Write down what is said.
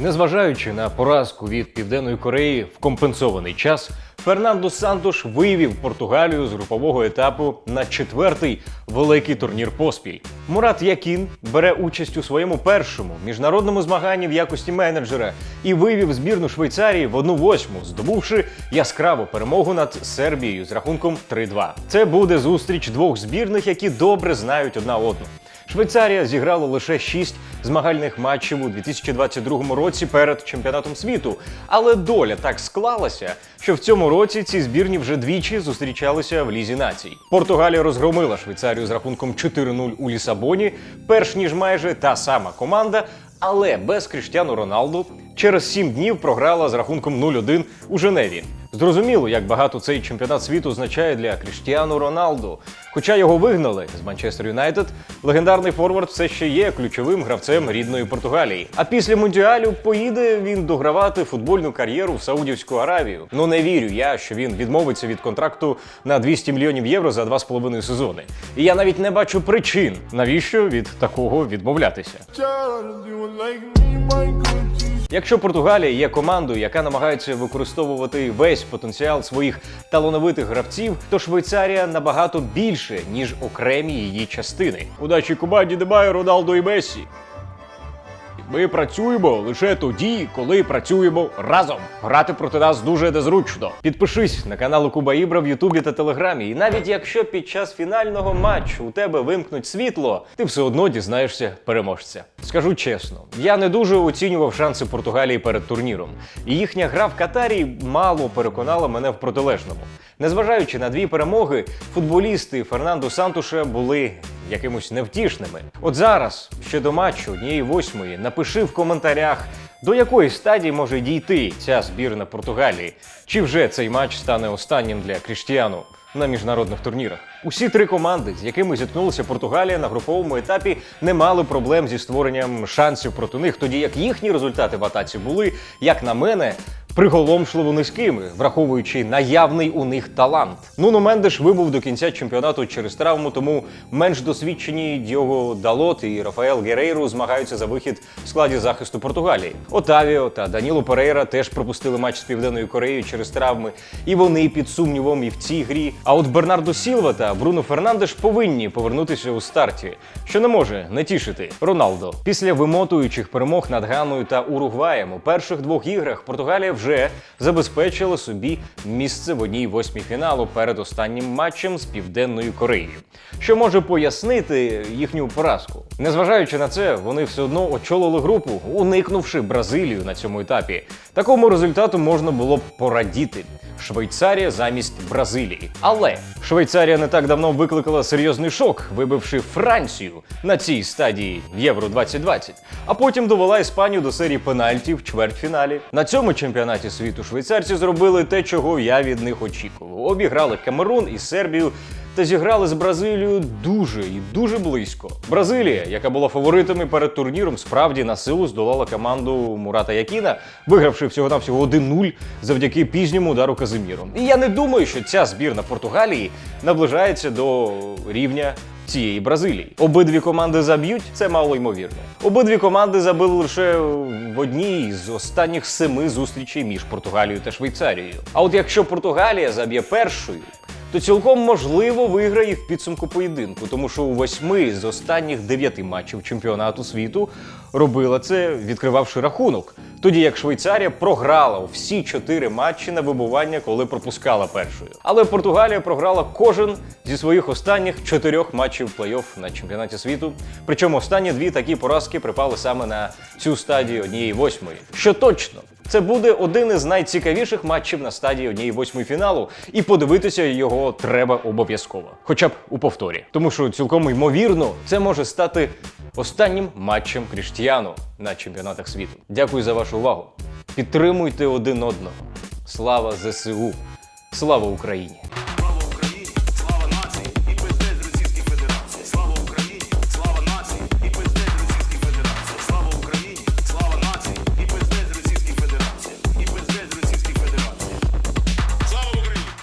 Незважаючи на поразку від Південної Кореї в компенсований час, Фернандо Сантош вивів Португалію з групового етапу на четвертий великий турнір поспіль. Мурат Якін бере участь у своєму першому міжнародному змаганні в якості менеджера і вивів збірну Швейцарії в одну восьму, здобувши яскраву перемогу над Сербією з рахунком 3-2. Це буде зустріч двох збірних, які добре знають одна одну. Швейцарія зіграла лише шість змагальних матчів у 2022 році перед чемпіонатом світу. Але доля так склалася, що в цьому році ці збірні вже двічі зустрічалися в лізі націй. Португалія розгромила Швейцарію з рахунком 4-0 у Лісабоні, перш ніж майже та сама команда, але без Кріштіану Роналду через сім днів програла з рахунком 0-1 у Женеві. Зрозуміло, як багато цей чемпіонат світу означає для Кріштіану Роналду. Хоча його вигнали з Манчестер Юнайтед, легендарний форвард все ще є ключовим гравцем рідної Португалії. А після мундіалю поїде він догравати футбольну кар'єру в Саудівську Аравію. Ну не вірю я, що він відмовиться від контракту на 200 мільйонів євро за два з половиною сезони. І я навіть не бачу причин, навіщо від такого відмовлятися. Якщо Португалія є командою, яка намагається використовувати весь потенціал своїх талановитих гравців, то Швейцарія набагато більше ніж окремі її частини. Удачі команді Дебай, Роналду і Мессі. Ми працюємо лише тоді, коли працюємо разом. Грати проти нас дуже незручно. Підпишись на канал Куба Ібра в Ютубі та Телеграмі. І навіть якщо під час фінального матчу у тебе вимкнуть світло, ти все одно дізнаєшся переможця. Скажу чесно, я не дуже оцінював шанси Португалії перед турніром, і їхня гра в Катарі мало переконала мене в протилежному. Незважаючи на дві перемоги, футболісти Фернандо Сантуша були якимось невтішними. От зараз, ще до матчу однієї восьмої, напиши в коментарях, до якої стадії може дійти ця збірна Португалії, чи вже цей матч стане останнім для Кріштіану на міжнародних турнірах. Усі три команди, з якими зіткнулася Португалія на груповому етапі, не мали проблем зі створенням шансів проти них, тоді як їхні результати в атаці були, як на мене, приголомшливо низькими, враховуючи наявний у них талант. Нуно Мендеш вибув до кінця чемпіонату через травму, тому менш досвідчені Діого Далот і Рафаел Герейру змагаються за вихід в складі захисту Португалії. Отавіо та Даніло Перейра теж пропустили матч з Південною Кореєю через травми, і вони під сумнівом і в цій грі. А от Бернардо Сілва та Бруно Фернандеш повинні повернутися у старті, що не може не тішити Роналдо. Після вимотуючих перемог над Ганою та Уругваєм у перших двох іграх Португалія вже забезпечила собі місце в одній восьмій фіналу перед останнім матчем з Південною Кореєю, що може пояснити їхню поразку. Незважаючи на це, вони все одно очолили групу, уникнувши Бразилію на цьому етапі. Такому результату можна було б порадіти. Швейцарія замість Бразилії. Але Швейцарія не так давно викликала серйозний шок, вибивши Францію на цій стадії Євро 2020, а потім довела Іспанію до серії пенальтів в чвертьфіналі. На цьому чемпіонаті світу швейцарці зробили те, чого я від них очікував. Обіграли Камерун і Сербію. Та зіграли з Бразилією дуже і дуже близько. Бразилія, яка була фаворитами перед турніром, справді на силу здолала команду Мурата Якіна, вигравши всього навсього 1-0 завдяки пізньому удару Казиміром. І я не думаю, що ця збірна Португалії наближається до рівня. Цієї Бразилії обидві команди заб'ють, це мало ймовірно. Обидві команди забили лише в одній з останніх семи зустрічей між Португалією та Швейцарією. А от якщо Португалія заб'є першою, то цілком можливо виграє в підсумку поєдинку, тому що у восьми з останніх дев'яти матчів чемпіонату світу робила це, відкривавши рахунок. Тоді як Швейцарія програла всі чотири матчі на вибування, коли пропускала першою. Але Португалія програла кожен зі своїх останніх чотирьох матчів плей-офф на чемпіонаті світу. Причому останні дві такі поразки припали саме на цю стадію однієї восьмої. Що точно, це буде один із найцікавіших матчів на стадії однієї восьмої фіналу, і подивитися його треба обов'язково, хоча б у повторі. Тому що цілком ймовірно це може стати останнім матчем Кріштіану на чемпіонатах світу. Дякую за вашу увагу. Підтримуйте один одного. Слава ЗСУ! Слава Україні!